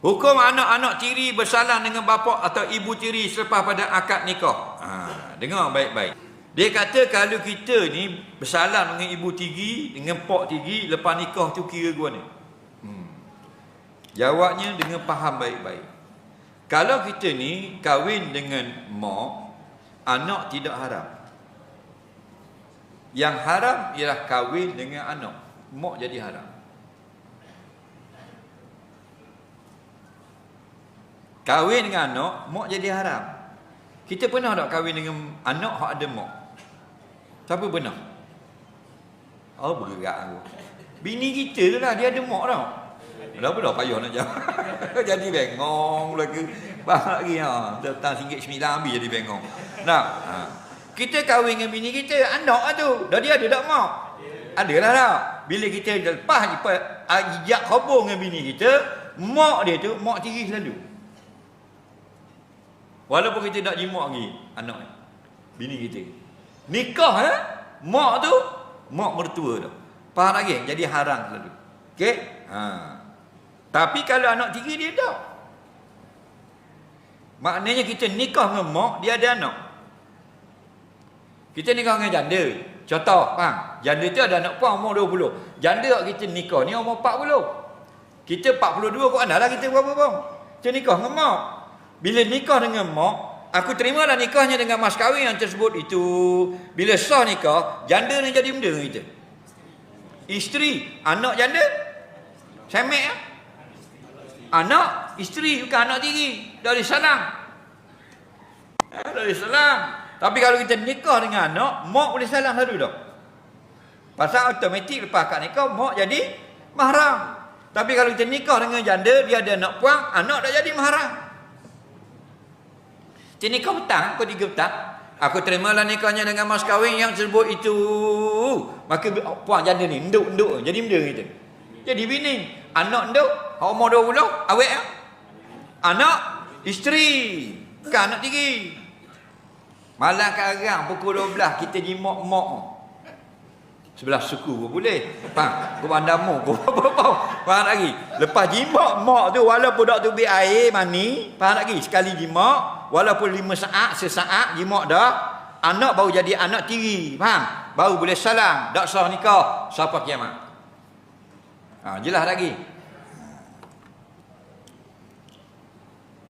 Hukum anak-anak tiri bersalah dengan bapa atau ibu tiri selepas pada akad nikah. Ha, dengar baik-baik. Dia kata kalau kita ni bersalah dengan ibu tiri, dengan pak tiri, lepas nikah tu kira gua ni. Hmm. Jawabnya dengan faham baik-baik. Kalau kita ni kahwin dengan mak, anak tidak haram. Yang haram ialah kahwin dengan anak. Mak jadi haram. Kahwin dengan anak, mak jadi haram. Kita pernah tak kahwin dengan anak hak ada mak? Siapa pernah? Oh bergerak aku. Bini kita tu lah, dia ada mak tau. Dah pun dah payah nak jawab. jadi bengong lagi. Faham lagi ha. Datang singgit sembilan habis jadi bengong. Nah, ha. Kita kahwin dengan bini kita, anak lah tu. Dah dia ada tak mak? Ada lah tak? Bila kita lepas hijab khabur dengan bini kita, mak dia tu, mak tiri selalu. Walaupun kita tak jimak lagi anak ni. Bini kita. Nikah eh? Mak tu mak mertua tu. Faham lagi? Jadi haram selalu. Okey? Ha. Tapi kalau anak tiri dia tak. Maknanya kita nikah dengan mak, dia ada anak. Kita nikah dengan janda. Contoh, faham? Janda tu ada anak puan umur 20. Janda kita nikah ni umur 40. Kita 42 kau anak lah kita berapa bang? Kita nikah dengan mak. Bila nikah dengan mak, aku terimalah nikahnya dengan mas kahwin yang tersebut itu. Bila sah nikah, janda ni jadi benda dengan kita. Isteri, anak janda, semek ya? Anak, isteri bukan anak tiri. Dari salam. Eh, dari salam. Tapi kalau kita nikah dengan anak, mak boleh salam selalu dah. Pasal automatik lepas akad nikah, mak jadi mahram. Tapi kalau kita nikah dengan janda, dia ada anak puang, anak dah jadi mahram. Jadi nikah petang, kau tiga petang. Aku terimalah nikahnya dengan mas kahwin yang tersebut itu. Maka puan janda ni, nduk-nduk. Jadi benda kita. Jadi bini. Anak nduk, umur 20, awet ya? Anak, isteri. Bukan anak tiri. Malam karang pukul 12 kita jimak mak. Sebelah suku pun boleh. Faham? Kau bandamu. Kau apa-apa. Faham lagi? Lepas jimak mak tu walaupun dak tu air mani. Faham lagi? Sekali jimak. Walaupun lima saat, sesaat jimak dah. Anak baru jadi anak tiri. Faham? Baru boleh salam. Tak sah nikah. Siapa kiamat? Ha, jelas lagi.